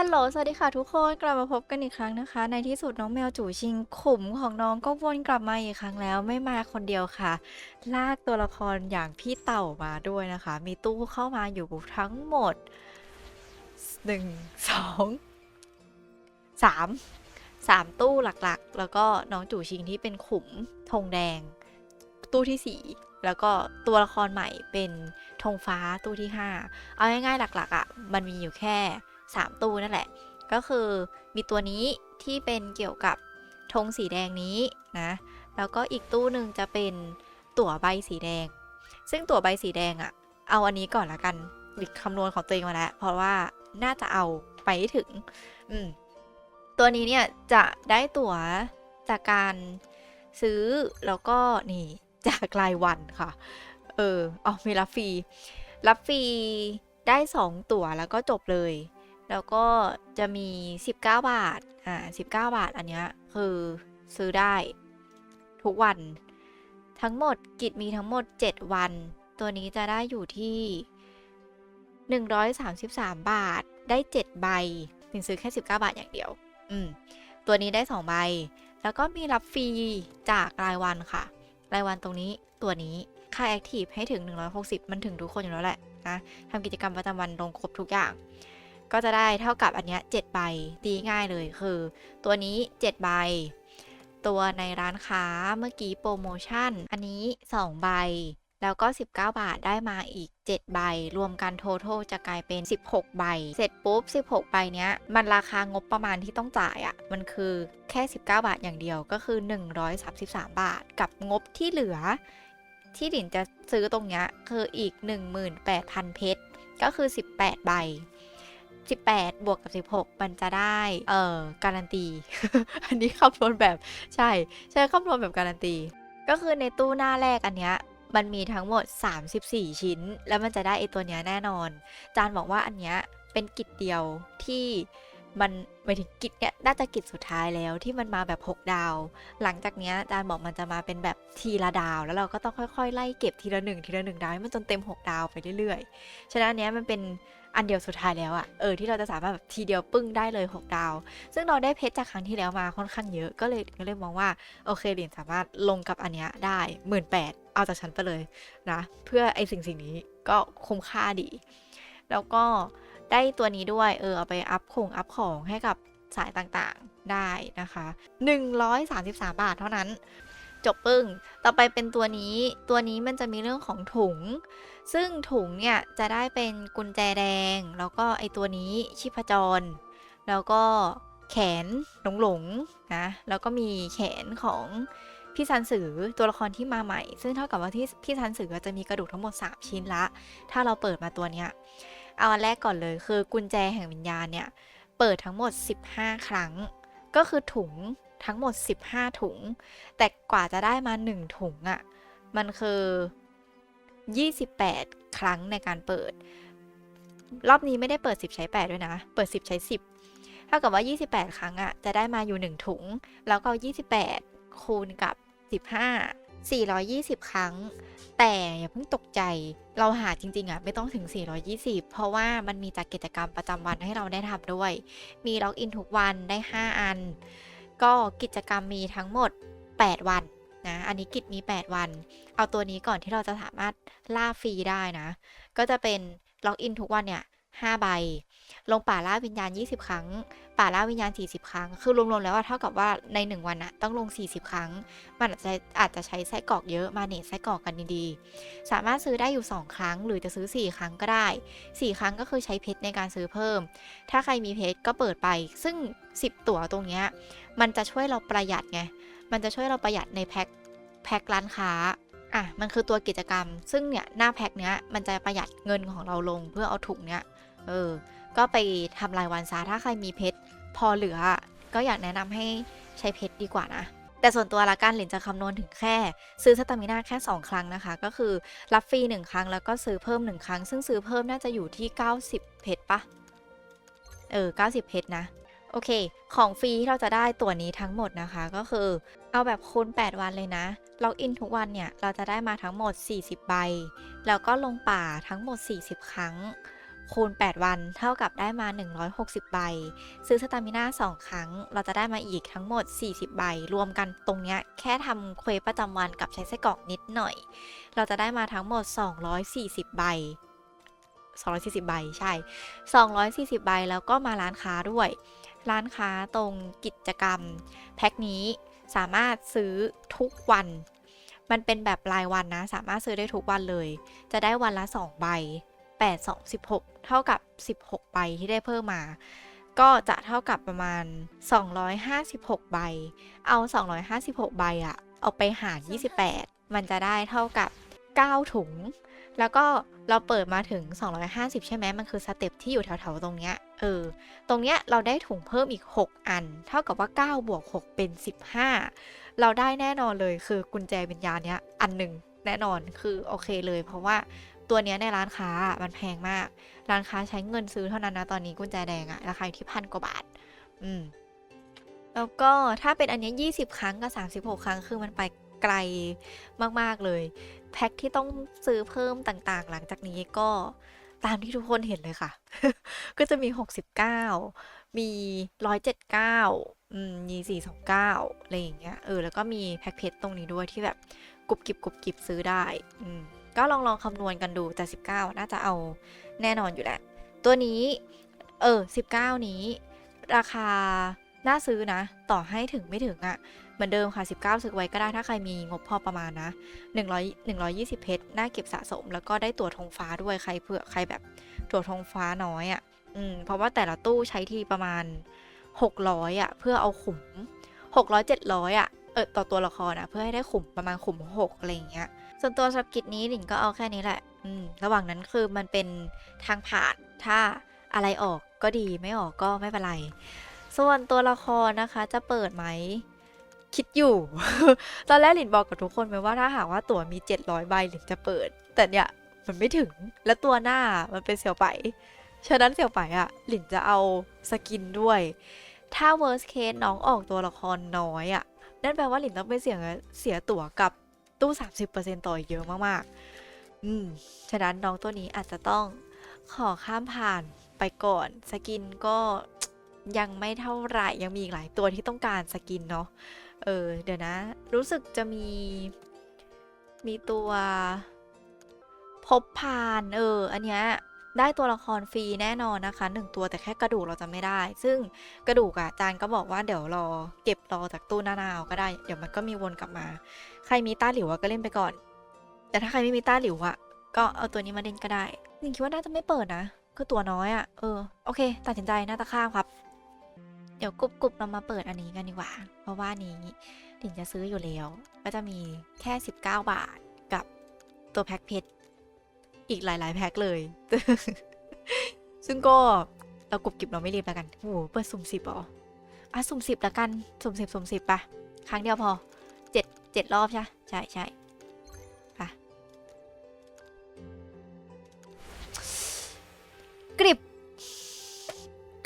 ฮัลโหล สวัสดีค่ะทุกคน กลับมาพบกันอีกครั้งนะคะ ในที่สุดน้องแมวจู่ชิง ขุมของน้องก็วนกลับมาอีกครั้งแล้ว ไม่มาคนเดียวค่ะ ลากตัวละครอย่างพี่เต่ามาด้วยนะคะ มีตู้เข้ามาอยู่ทั้งหมดหนึ่งสองสามสามตู้หลักๆ แล้วก็น้องจู่ชิงที่เป็นขุมธงแดง ตู้ที่สี่แล้วก็ตัวละครใหม่เป็นธงฟ้าตู้ที่ห้าเอาง่ายๆหลักๆอะ่ะ มันมีอยู่แค่ 3 ตู้นั่นแหละ ก็คือมีตัวนี้ที่เป็นเกี่ยวกับธงสีแดงนี้นะ แล้วก็อีกตู้หนึ่งจะเป็นตั๋วใบสีแดง ซึ่งตั๋วใบสีแดงอะเอาอันนี้ก่อนละกันหลิกคำนวณของตัวเองมาแล้ว เพราะว่าน่าจะเอาไปถึง อืม ตัวนี้เนี่ยจะได้ตั๋วจากการซื้อแล้วก็นี่จากรายวันค่ะ เอออ๋อมีรับฟรี รับฟรีได้ 2 ตั๋วแล้วก็จบเลย แล้วก็จะมี 19 บาท อ่า 19 บาท อันเนี้ยคือซื้อได้ ทุกวัน ทั้งหมดกิจมีทั้งหมด 7 วัน ตัวนี้จะได้อยู่ที่ 133 บาท ได้ 7 ใบถึงซื้อแค่ 19 บาทอย่างเดียว อืม ตัวนี้ได้ 2 ใบ แล้วก็มีรับฟรีจากรายวันค่ะ รายวันตรงนี้ ตัวนี้ ค่าแอคทีฟให้ถึง 160 มันถึงทุกคนอยู่แล้วแหละนะทำกิจกรรมประจำวันลงครบทุกอย่าง ก็จะได้เท่ากับอันเนี้ย7ใบตีง่ายเลยคือ ตัวนี้7ใบ ตัวในร้านค้าเมื่อกี้โปรโมชั่น อันนี้ 2 ใบ แล้วก็ 19 บาทได้มาอีก 7 ใบ รวมกันโททจะกลายเป็น 16 ใบ เสร็จปุ๊บ 16 ใบเนี้ย มันราคางบประมาณที่ต้องจ่ายอะ่ะ มันคือแค่ 19 บาทอย่างเดียวก็คือ 133 บาท กับงบที่เหลือ ที่หลินจะซื้อตรงเนี้ยคืออีก 18,000 เพชรก็คือ 18 ใบ 18 บวกกับ 16 มันจะได้ เอ่อ การันตี อันนี้คำนวณแบบใช่ ใช่คำนวณแบบการันตี ก็คือในตู้หน้าแรกอันเนี้ยมันมีทั้งหมด 34 ชิ้น แล้วมันจะได้ไอตัวเนี้ยแน่นอน จานบอกว่าอันเนี้ยเป็นกิจเดียวที่มันหมายถึงกิจเนี่ยน่าจะกิจสุดท้ายแล้วที่มันมาแบบ 6 ดาว หลังจากเนี้ยจานบอกมันจะมาเป็นแบบทีละดาว แล้วเราก็ต้องค่อยๆ ไล่เก็บทีละหนึ่งทีละหนึ่งดาวให้มันจนเต็ม 6 ดาวไปเรื่อยๆ ฉะนั้นอันเนี้ยมันเป็น อันเดียวสุดท้ายแล้วอะเออที่เราจะสามารถแบบทีเดียวปึ้งได้เลย 6 ดาว ซึ่งเราได้เพชรจากครั้งที่แล้วมาค่อนข้างเยอะก็เลยก็เลยมองว่าโอเคเหรียญสามารถลงกับอันเนี้ยได้หมื่นแปดเอาจากฉันไปเลยนะเพื่อไอสิ่งสิ่งนี้ก็คุ้มค่าดี แล้วก็ได้ตัวนี้ด้วยเออเอาไปอัพคงอัพของให้กับสายต่างๆได้นะคะ 133 บาทเท่านั้น จบปึ้ง ต่อไปเป็นตัวนี้ ตัวนี้มันจะมีเรื่องของถุง ซึ่งถุงเนี่ยจะได้เป็นกุญแจแดง แล้วก็ไอตัวนี้ชีพจร แล้วก็แขนหลงหลงๆนะ แล้วก็มีแขนของพี่ซันสือตัวละครที่มาใหม่ ซึ่งเท่ากับว่าที่พี่ซันสือจะมีกระดูกทั้งหมด 3 ชิ้นละ ถ้าเราเปิดมาตัวเนี้ย เอาอันแรกก่อนเลยคือกุญแจแห่งวิญญาณเนี่ย เปิดทั้งหมด 15 ครั้ง ก็คือถุงทั้งหมด 15 ถุง แต่กว่าจะได้มา 1 ถุงอะ่ะ มันคือ 28 ครั้งในการเปิด รอบนี้ไม่ได้เปิด 10 ใช้ 8 ด้วยนะ เปิด 10 ใช้ 10 เท่ากับว่า 28 ครั้งอะ่ะ จะได้มาอยู่ 1 ถุง แล้วก็ 28 คูณกับ 15 420 ครั้ง แต่อย่าเพิ่งตกใจ เราหาจริงๆอะไม่ต้องถึง 420 เพราะว่ามันมีจากกิจกรรมประจำวันให้เราได้ทำด้วย มีล็อกอินทุกวันได้ 5 อัน ก็กิจกรรมมีทั้งหมด 8 วันนะอันนี้กิจมี 8 วัน เอาตัวนี้ก่อนที่เราจะสามารถล่าฟรีได้นะ ก็จะเป็นล็อกอินทุกวันเนี่ย 5 ใบ ลงป่าล่าวิญญาณ 20 ครั้ง ป่าล่าวิญญาณ 40 ครั้ง คือรวมๆแล้วว่าเท่ากับว่าใน 1 วันอะต้องลง 40 ครั้ง มันอาจจะอาจจะใช้ไส้กรอกเยอะมาเนตไส้กรอกกันดีๆ สามารถซื้อได้อยู่ 2 ครั้ง หรือจะซื้อ 4 ครั้งก็ได้ 4 ครั้งก็คือใช้เพชรในการซื้อเพิ่ม ถ้าใครมีเพชรก็เปิดไป ซึ่ง 10 ตั๋วตรงเนี้ยมันจะช่วยเราประหยัดไง มันจะช่วยเราประหยัดในแพ็คแพ็คร้านค้าอะ มันคือตัวกิจกรรม ซึ่งเนี่ย หน้าแพ็คเนี้ย มันจะประหยัดเงินของเราลงเพื่อเอาถุงเนี้ย เออ ก็ไปทำรายวันซาถ้าใครมีเพชรพอเหลือ ก็อยากแนะนำให้ใช้เพชรดีกว่านะ แต่ส่วนตัวละกันหลินจะคำนวณถึงแค่ ซื้อสตามินาแค่ 2 ครั้งนะคะ ก็คือรับฟรี1 ครั้งแล้วก็ซื้อเพิ่ม 1 ครั้ง ซึ่งซื้อเพิ่มน่าจะอยู่ที่ 90 เพชรปะเออ 90 เพชรนะ โอเค ของฟรีที่เราจะได้ตัวนี้ทั้งหมดนะคะก็คือ เอาแบบคูณ 8 วันเลยนะ ล็อกอินทุกวันเนี่ย เราจะได้มาทั้งหมด 40 ใบ แล้วก็ลงป่าทั้งหมด 40 ครั้ง คูณ 8 วันเท่ากับได้มา 160 ใบ ซื้อสตามิน่า2 ครั้ง เราจะได้มาอีกทั้งหมด 40 ใบ รวมกันตรงเนี้ยแค่ทำเควประจำวันกับใช้ไส้กรอกนิดหน่อย เราจะได้มาทั้งหมด 240 ใบ 240 ใบใช่ 240 ใบแล้วก็มาร้านค้าด้วย ร้านค้าตรงกิจกรรม แพ็คนี้สามารถซื้อทุกวันมันเป็นแบบรายวันนะ สามารถซื้อได้ทุกวันเลย จะได้วันละ 2 ใบ 8 2 16 เท่ากับ 16 ใบที่ได้เพิ่มมา ก็จะเท่ากับประมาณ 256 ใบ เอา 256 ใบอะเอาไปหาร 28 มันจะได้เท่ากับ 9 ถุง แล้วก็เราเปิดมาถึง 250 ใช่ไหมมันคือสเต็ปที่อยู่แถวๆ ตรงเนี้ย เออ ตรงเนี้ยเราได้ถุงเพิ่มอีก 6 อัน เท่ากับว่า 9 บวก 6 เป็น 15 เราได้แน่นอนเลยคือกุญแจวิญญาณเนี้ยอันหนึ่งแน่นอนคือโอเคเลย เพราะว่า ตัวเนี้ยในร้านค้ามันแพงมาก ร้านค้าใช้เงินซื้อเท่านั้นนะตอนนี้กุญแจแดงอะราคาอยู่ที่พันกว่าบาท อืม แล้วก็ถ้าเป็นอันนี้ย20 ครั้งกับ36 ครั้งคือมันไปไกลมาก ๆ เลย แพ็คที่ต้องซื้อเพิ่มต่างๆ หลังจากนี้ก็ตามที่ทุกคนเห็นเลยค่ะ ก็จะมี 69 มี 179อืมมี429อะไรอย่างเงี้ย เออ แล้วก็มีแพ็คเพชรตรงนี้ด้วยที่แบบกรุบกริบกรุบกริบซื้อได้ อืม ก็ลองลองคำนวณกันดูแต่19 น่าจะเอาแน่นอนอยู่แหละ ตัวนี้ เออ 19 นี้ ราคาน่าซื้อนะ ต่อให้ถึงไม่ถึงอะ่ะ เหมือนเดิมค่ะ 19 ซื้อไว้ก็ได้ถ้าใครมีงบพอประมาณนะ100 120 เพชรน่าเก็บสะสม แล้วก็ได้ตัวธงฟ้าด้วยใครเผื่อใครแบบตัวธงฟ้าน้อยอะ่ะ อืม เพราะว่าแต่ละตู้ใช้ทีประมาณ 600อะ เพื่อเอาขุม 600 700อะ เออต่อตัวละครอะเพื่อให้ได้ขุมประมาณขุม6อะไรอย่างเงี้ย ส่วนตัวสับกิจนี้หลินก็เอาแค่นี้แหละอืมระหว่างนั้นคือมันเป็นทางผ่านถ้าอะไรออกก็ดีไม่ออกก็ไม่เป็นไร ส่วนตัวละครนะคะจะเปิดไหมคิดอยู่ ตอนแรกหลินบอกกับทุกคนไปว่าถ้าหากว่าตั๋วมี 700 ใบหลินจะเปิด แต่เนี่ยมันไม่ถึง และตัวหน้ามันเป็นเสี่ยวไป ฉะนั้นเสี่ยวไปอะหลินจะเอาสกินด้วย ถ้า worst case น้องออกตัวละครน้อยอะ นั่นแปลว่าหลินต้องไปเสียเสียตั๋วกับตู้ 30%ต่ออีกเยอะมากๆ อืม ฉะนั้นน้องตัวนี้อาจจะต้องขอข้ามผ่านไปก่อน สกินก็ยังไม่เท่าไหร่ ยังมีอีกหลายตัวที่ต้องการสกินเนาะ เออ เดี๋ยวนะ รู้สึกจะมี มีตัวพบพาน เออ อันเนี้ย ได้ตัวละครฟรีแน่นอนนะคะหนึ่งตัวแต่แค่กระดูกเราจะไม่ได้ ซึ่งกระดูกอะจานก็บอกว่าเดี๋ยวรอเก็บรอจากตู้นานาวก็ได้ เดี๋ยวมันก็มีวนกลับมา ใครมีต้าหลิวก็เล่นไปก่อน แต่ถ้าใครไม่มีต้าหลิวอะก็เอาตัวนี้มาเล่นก็ได้หนิงคิดว่าน่าจะไม่เปิดนะ คือตัวน้อยอะเออโอเค ตัดสินใจน่าจะข้ามครับ เดี๋ยวกรุบกรุบเรามาเปิดอันนี้กันดีกว่า เพราะว่าอันนี้หลินจะซื้ออยู่แล้ว ก็จะมีแค่ 19 บาทกับตัวแพ็คเพชร อีกหลาย ๆ แพ็คเลย ซึ่งก็เรากรุบกริบเราไม่รีบแล้วกันโอ้โหเปิดสุ่มสิบเหรออะสุ่มสิบแล้วกันสุ่มสิบสุ่มสิบปะครั้งเดียวพอเจ็ดเจ็ดรอบใช่ใช่ใช่ไปกริบ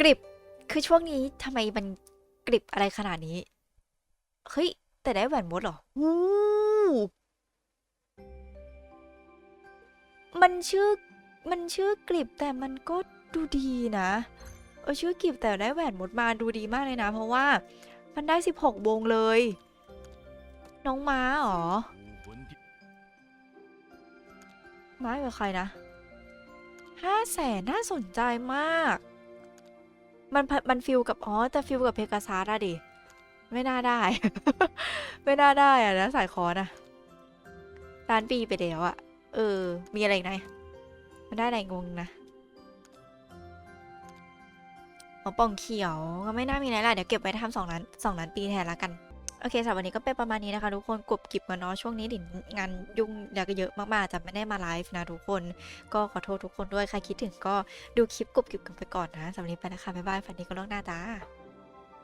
กริบคือช่วงนี้ทำไมมันกริบอะไรขนาดนี้ เฮ้ย แต่ได้แหวนมดเหรอ อู้ มันชื่อมันชื่อกริบแต่มันก็ดูดีนะเออชื่อกริบแต่ได้แหวนมดมาดูดีมากเลยนะ เพราะว่ามันได้ 16 วงเลย น้องม้าหรอ ม้าเป็นใครนะห้าแสนน่าสนใจมาก มันมันฟิลกับ อ๋อ แต่ฟิลกับเพกาซัสอะดิ ไม่น่าได้ ไม่น่าได้อะนะสายคอนะล้านปีไปแล้วอะ เออ มีอะไรอีกไหนมันได้อะไรงงนะหมอป่องเขียวก็ไม่น่ามีอะไรละเดี๋ยวเก็บไว้ทำสองล้านสองล้านปีแทนละกัน โอเคสำหรับวันนี้ก็เป็นประมาณนี้นะคะทุกคนกรุบกริบกันเนาะช่วงนี้ดินงานยุ่งเดี๋ยวก็เยอะมากๆจะไม่ได้มาไลฟ์นะทุกคน ก็ขอโทษทุกคนด้วยใครคิดถึงก็ดูคลิปกรุบกริบกันไปก่อนนะสำหรับวันนี้ไปนะคะบ๊ายบายฝันดีก็ล่วงหน้าจ้า